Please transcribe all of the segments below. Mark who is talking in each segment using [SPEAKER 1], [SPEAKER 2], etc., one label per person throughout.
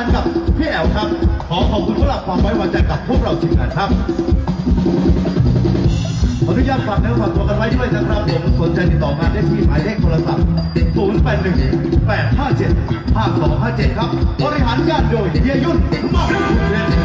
[SPEAKER 1] การกับพี่แอลครับ ขอขอบคุณสำหรับความไว้วางใจกับพวกเราทีมงานครับขออนุญาตฝากเนื้อฝากตัวกันไว้ด้วยนะครับผมสนใจติดต่องานได้ที่หมายเลขโทรศัพท์ 081 857 5257 ครับ บริหารงานโดยเฮียยุ่นมาเรียน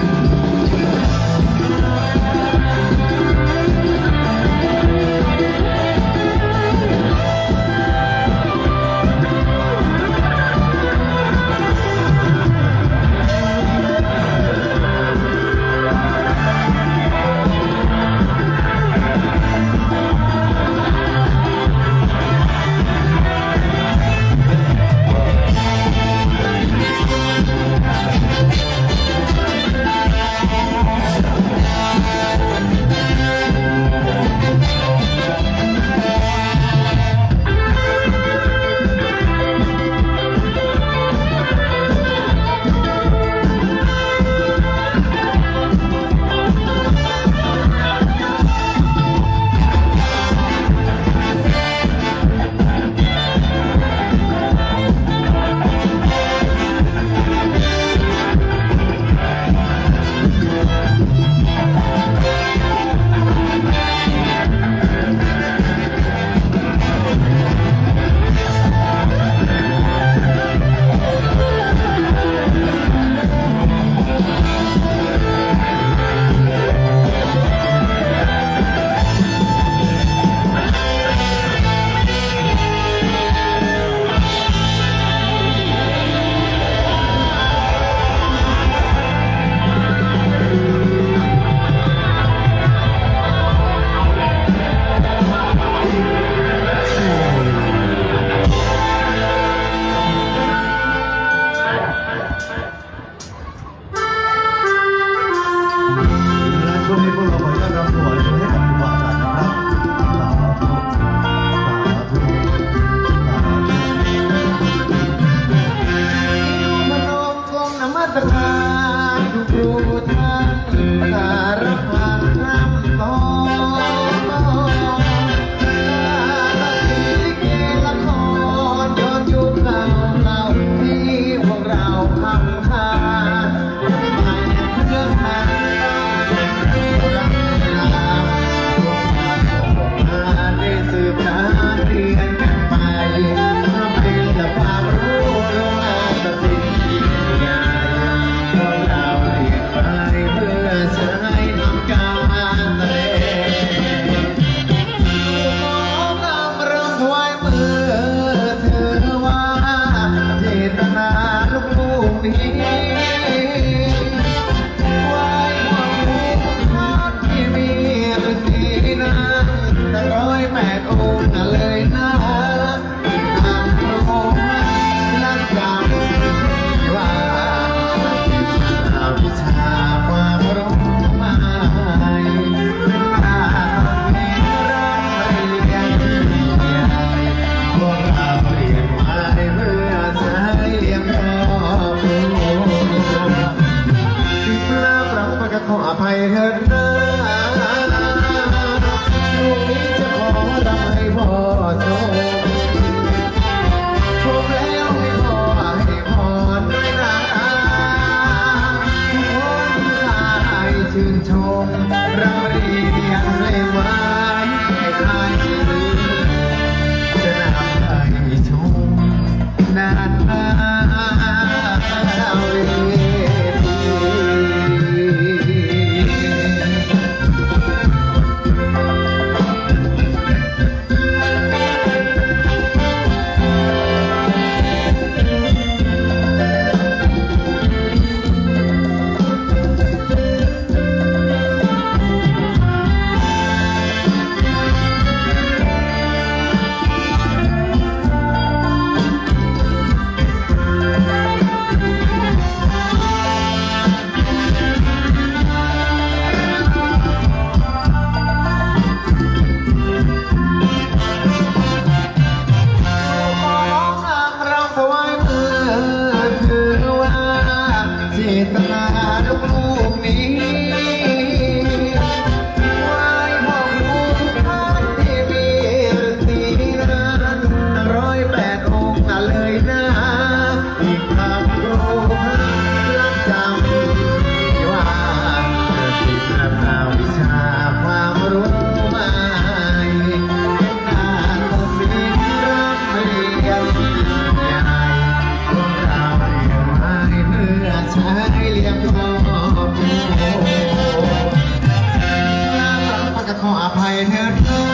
[SPEAKER 2] เถิดเธอ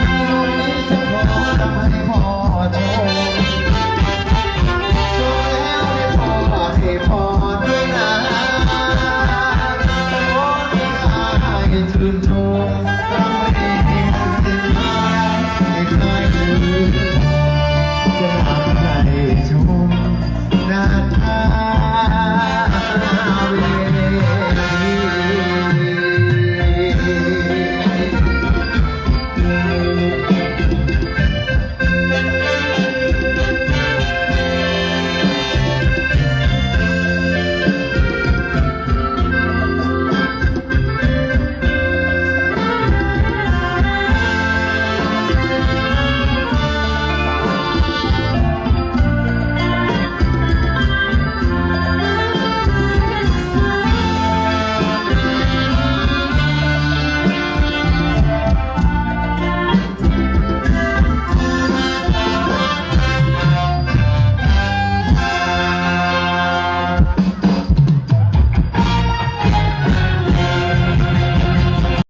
[SPEAKER 2] ตรงนี้ฉันขอทำให้พอชมชมแล้วให้พ่อให้พ่อด้วยนะขอให้ทุ่นชม